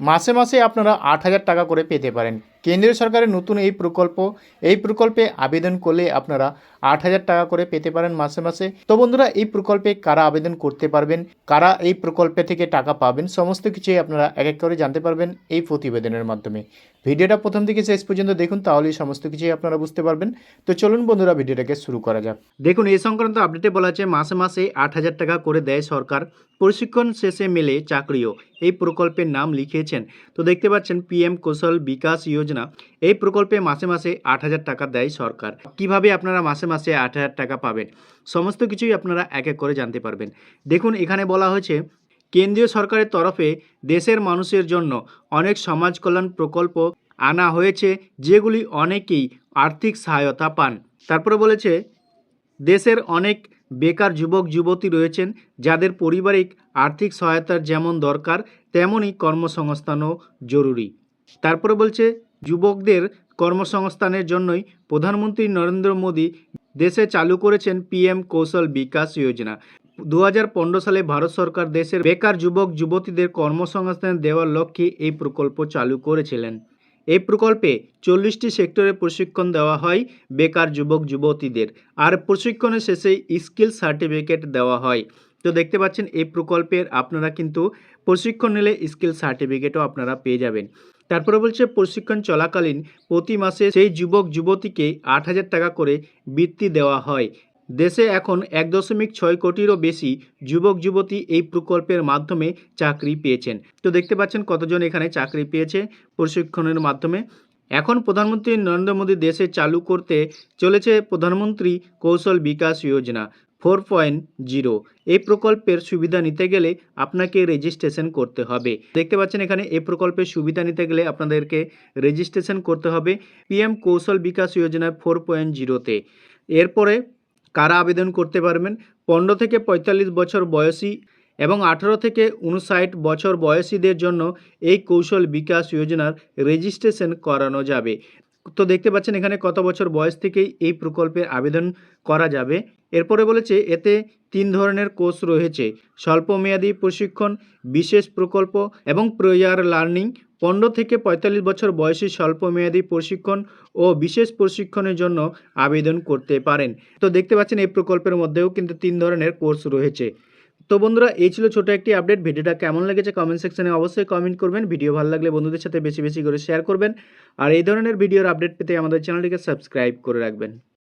মাসে মাসে আপনারা আট হাজার টাকা করে পেতে পারেন। কেন্দ্রীয় সরকারের নতুন এই প্রকল্প, এই প্রকল্পে আবেদন করলে আপনারা আট হাজার টাকা করে পেতে পারেন মাসে মাসে। তো বন্ধুরা, এই প্রকল্পে কারা আবেদন করতে পারবেন, কারা এই প্রকল্পে থেকে টাকা পাবেন, সমস্ত কিছুই আপনারা এক এক করে জানতে পারবেন এই প্রতিবেদনের মাধ্যমে। ভিডিওটা প্রথম থেকে শেষ পর্যন্ত দেখুন, তাহলেই সমস্ত কিছুই আপনারা বুঝতে পারবেন। তো চলুন বন্ধুরা, ভিডিওটাকে শুরু করা যাক। দেখুন এই সংক্রান্ত আপডেটে বলা আছে, মাসে মাসে আট হাজার টাকা করে দেয় সরকার। প্রশিক্ষণ শেষে মেলে চাকরিও। এই প্রকল্পের নাম লিখিয়েছেন তো দেখতে পাচ্ছেন পিএম কৌশল বিকাশ যোজনা, এই প্রকল্পে মাসে মাসে আট হাজার টাকা দেয় সরকার। কীভাবে আপনারা মাসে মাসে আট হাজার টাকা পাবেন? সমস্ত কিছুই আপনারা এক এক করে জানতে পারবেন। দেখুন, এখানে বলা হয়েছে, কেন্দ্রীয় সরকারের তরফে দেশের মানুষের জন্য অনেক সমাজ কল্যাণ প্রকল্প আনা হয়েছে, যেগুলি অনেকেই আর্থিক সহায়তা পান। তারপরে বলেছে, দেশের অনেক বেকার যুবক, যুবতী রয়েছেন, যাদের পারিবারিক আর্থিক সহায়তার যেমন দরকার, তেমনই কর্মসংস্থানও জরুরি। তারপরে বলছে যুবকদের কর্মসংস্থানের জন্যই প্রধানমন্ত্রী নরেন্দ্র মোদী দেশে চালু করেছেন পিএম কৌশল বিকাশ যোজনা। দু হাজার পনেরো সালে ভারত সরকার দেশের বেকার যুবক, যুবতীদের কর্মসংস্থান দেওয়ার লক্ষ্যে এই প্রকল্প চালু করেছিলেন। এই প্রকল্পে চল্লিশটি সেক্টরে প্রশিক্ষণ দেওয়া হয় বেকার যুবক, যুবতীদের। আর প্রশিক্ষণের শেষে স্কিল সার্টিফিকেট দেওয়া হয়। তো দেখতে পাচ্ছেন, এই প্রকল্পের আপনারা কিন্তু প্রশিক্ষণ নিলে স্কিল সার্টিফিকেটও আপনারা পেয়ে যাবেন। তারপরে বলছে, প্রশিক্ষণ চলাকালীন প্রতি মাসে সেই যুবক, যুবতীকে আট হাজার টাকা করে বৃত্তি দেওয়া হয়। দেশে এখন এক দশমিক ছয় কোটিরও বেশি যুবক, যুবতী এই প্রকল্পের মাধ্যমে চাকরি পেয়েছেন। তো দেখতে পাচ্ছেন কতজন এখানে চাকরি পেয়েছে প্রশিক্ষণের মাধ্যমে। এখন প্রধানমন্ত্রী নরেন্দ্র মোদী দেশে চালু করতে চলেছে Pradhan Mantri Kaushal Vikas Yojana. Four point zero. এই প্রকল্পের সুবিধা নিতে গেলে আপনাকে রেজিস্ট্রেশন করতে হবে। দেখতে পাচ্ছেন এখানে এই প্রকল্পের সুবিধা নিতে গেলে আপনাদেরকে রেজিস্ট্রেশন করতে হবে পিএম কৌশল বিকাশ যোজনা ফোর পয়েন্ট জিরোতে। এরপরে কারা আবেদন করতে পারবেন? পনেরো থেকে পঁয়তাল্লিশ বছর বয়সী এবং আঠারো থেকে উনষাট বছর বয়সীদের জন্য এই কৌশল বিকাশ যোজনার রেজিস্ট্রেশন করানো যাবে। তো দেখতে পাচ্ছেন এখানে কত বছর বয়স থেকেই এই প্রকল্পের আবেদন করা যাবে। এরপরে বলেছে, এতে তিন ধরনের কোর্স রয়েছে। স্বল্পমেয়াদী প্রশিক্ষণ, বিশেষ প্রকল্প এবং প্রেয়ার লার্নিং। পনেরো থেকে পঁয়তাল্লিশ বছর বয়সী স্বল্পমেয়াদী প্রশিক্ষণ ও বিশেষ প্রশিক্ষণের জন্য আবেদন করতে পারেন। তো দেখতে পাচ্ছেন এই প্রকল্পের মধ্যেও কিন্তু তিন ধরনের কোর্স রয়েছে। তো বন্ধুরা, এই ছিল ছোটো একটি আপডেট ভিডিওটা কেমন লেগেছে কমেন্ট সেকশনে অবশ্যই কমেন্ট করবেন। ভিডিও ভালো লাগলে বন্ধুদের সাথে বেশি বেশি করে শেয়ার করবেন। আর এই ধরনের ভিডিওর আপডেট পেতে আমাদের চ্যানেলটিকে সাবস্ক্রাইব করে রাখবেন।